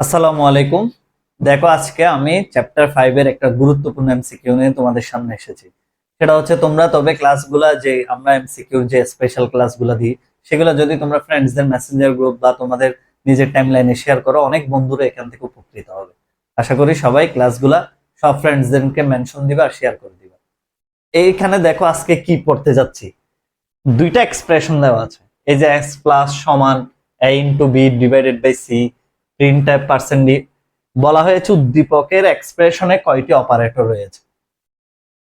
আসসালামু আলাইকুম। দেখো, আজকে আমি চ্যাপ্টার ফাইভ এর একটা গুরুত্বপূর্ণ এমসিকিউ নিয়ে তোমাদের সামনে এসেছি। সেটা হচ্ছে তোমরা, তবে ক্লাসগুলা যে আমরা এমসিকিউ যে স্পেশাল ক্লাসগুলো দিই, সেগুলো যদি তোমরা ফ্রেন্ডসদের মেসেঞ্জার গ্রুপ বা তোমাদের নিজের টাইমলাইনে শেয়ার করো, অনেক বন্ধুরা এখান থেকে উপকৃত হবে। আশা করি সবাই ক্লাসগুলা সব ফ্রেন্ডসদেরকে মেনশন দিবা আর শেয়ার করে দিবা। এইখানে দেখো, আজকে কি পড়তে যাচ্ছি। দুইটা এক্সপ্রেশন দেওয়া আছে। এই যে এক্স প্লাস সমান A into B divided by C তিন টাইপ পার্সেন্ট বলা হয়েছে উদ্দীপকের এক্সপ্রেশনে কয়টি অপারেটর রয়েছে?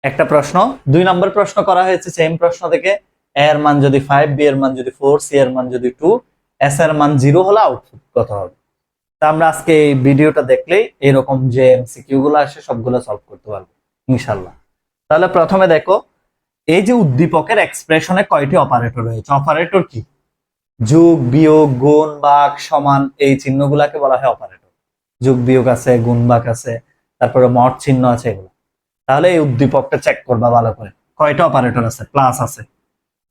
একটা প্রশ্ন, দুই নম্বর প্রশ্ন করা হয়েছে সেম প্রশ্ন থেকে। এ এর মান যদি ফাইভ বি এর মান যদি ফোর সি এর মান যদি টু এস এর মান জিরো হলে আউটপুট কত হবে? তা আমরা আজকে এই ভিডিওটা দেখলেই এরকম যে এমসিকিউ গুলো আসে, সবগুলো সলভ করতে পারব ইনশাল্লাহ তাহলে প্রথমে দেখো, এই যে উদ্দীপকের এক্সপ্রেশনে কয়টি অপারেটর রয়েছে? অপারেটর কি? যোগ, বিয়োগ, গুণ ভাগ সমান এই চিহ্নগুলাকে বলা হয় অপারেটর। যোগ, বিয়োগ আছে, গুণ ভাগ আছে, তারপরে মট চিহ্ন আছে এগুলো। তাহলে এই উদ্দীপকটা চেক করবা ভালো করে। কয়টা অপারেটর আছে? প্লাস আছে।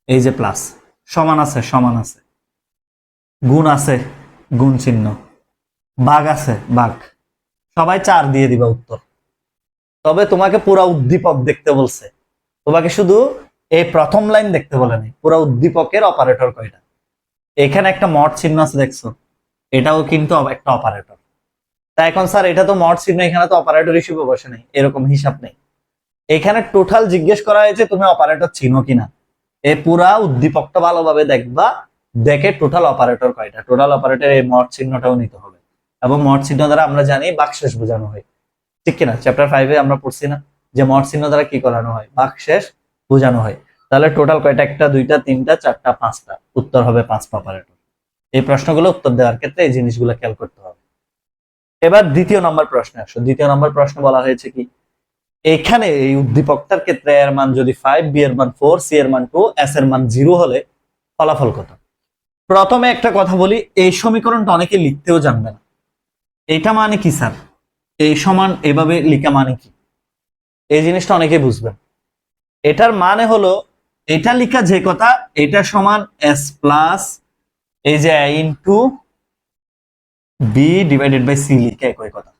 এই যে প্লাস সমান আছে সমান আছে। গুণ আছে, গুণ চিহ্ন। বাঘ আছে বাঘ সবাই চার দিয়ে দিবা উত্তর। তবে তোমাকে পুরা উদ্দীপক দেখতে বলছে। তোমাকে শুধু এই প্রথম লাইন দেখতে বলেনি, পুরা উদ্দীপকের অপারেটর কয়টা? এখানে একটা মট চিহ্ন আছে দেখছ? এটাও কিন্তু একটা অপারেটর তা এখন স্যার, এটা তো মট চিহ্ন, এখানে তো অপারেটর হিসেবে বসে নেই, এরকম হিসাব নেই। এখানে টোটাল জিজ্ঞেস করা হয়েছে, তুমি অপারেটর চিনো কিনা? এ পুরা উদ্দীপকটা ভালোভাবে দেখবা, দেখে টোটাল অপারেটর কয়টা। টোটাল অপারেটর এই মট চিহ্নটাও নিতে হবে। এবং মট চিহ্ন দ্বারা আমরা জানি বাকশেষ বোঝানো হয়। ঠিক কিনা? চ্যাপ্টার ফাইভে আমরা পড়ছি না যে মট চিহ্ন দ্বারা কি করানো হয়? বাকশেষ বোঝানো হয়। তাহলে টোটাল কয়টা? একটা, দুইটা, তিনটা, চারটা, পাঁচটা। উত্তর হবে পাঁচ অপারেটর এই প্রশ্নগুলো উত্তর দেওয়ার ক্ষেত্রে এই জিনিসগুলো খেয়াল করতে হবে। এবার দ্বিতীয় নম্বর প্রশ্নে আসো। দ্বিতীয় নম্বর প্রশ্ন বলা হয়েছে কি? এখানে এই উদ্দীপকটার ক্ষেত্রে এর মান যদি ফাইভ বি এর মান ফোর সি এর মান টু এস এর মান জিরো হলে ফলাফল কত? প্রথমে একটা কথা বলি, এই সমীকরণটা অনেকে লিখতেও জানবে না। এটা মানে কি, স্যার? এই সমান এভাবে লিখা মানে কি? এই জিনিসটা অনেকে বুঝবেন এটার মানে হলো এটা লিখা যে কথা, এটা সমান এস প্লাস এই যে into B divided by C লিখে একই কথা।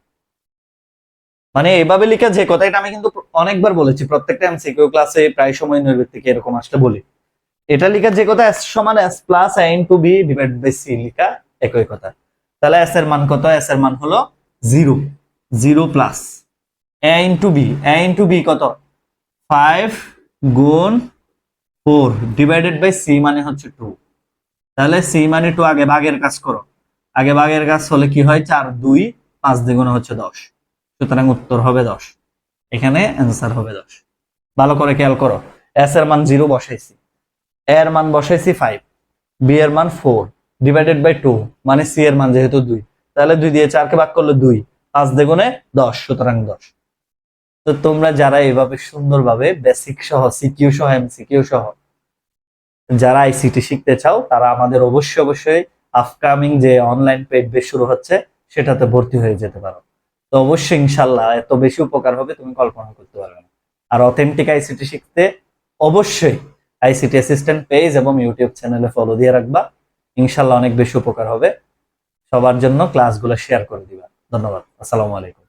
মানে এভাবে লিখা যে কথা, এটা আমি কিন্তু অনেকবার বলেছি, প্রত্যেকটা এমসিকিউ ক্লাসে প্রায় সময় নৈর্ব্যক্তিক এরকম আসলে বলি। এটা লিখা যে কথা এস সমান S plus A into B divide by C লিখা একই কথা। তাহলে এস এর মান কত? এস এর মান হলো zero zero plus A into B A into B কত? ফাইভ গুণ ফোর ডিভাইডেড বাই সি মানে হচ্ছে টু। তাহলে সি মানে টু, আগে ভাগের কাজ করো। আগে ভাগের কাজ হলে কি হয়? চার, দুই, পাঁচ দ্বিগুণ হচ্ছে দশ। সুতরাং উত্তর হবে দশ। এখানে অ্যান্সার হবে দশ। ভালো করে খেয়াল করো। এস এর মান জিরো বসাইছি। এর মান বসাইছি ফাইভ। বি এর মান ফোর। ডিভাইডেড বাই টু মানে সি এর মান যেহেতু দুই। তাহলে দুই দিয়ে চারকে ভাগ করলে দুই। পাঁচ দ্বিগুণে দশ, সুতরাং দশ। তো তোমরা যারা এভাবে সুন্দরভাবে বেসিক সহ সিকিউ সহ এমসিকিউ সহ যারা আইসিটি শিখতে চাও, তারা আমাদের অবশ্যই অবশ্যই আপকামিং যে অনলাইন পেড বেশ শুরু হচ্ছে, সেটাতে ভর্তি হয়ে যেতে পারো। তো অবশ্যই ইনশাল্লাহ এত বেশি উপকার হবে, তুমি কল্পনা করতে পারবে না। আর অথেন্টিক আইসিটি শিখতে অবশ্যই আইসিটি অ্যাসিস্ট্যান্ট পেজ এবং ইউটিউব চ্যানেলে ফলো দিয়ে রাখবা। ইনশাল্লাহ অনেক বেশি উপকার হবে। সবার জন্য ক্লাসগুলো শেয়ার করে দিবা। ধন্যবাদ। আসসালামু আলাইকুম।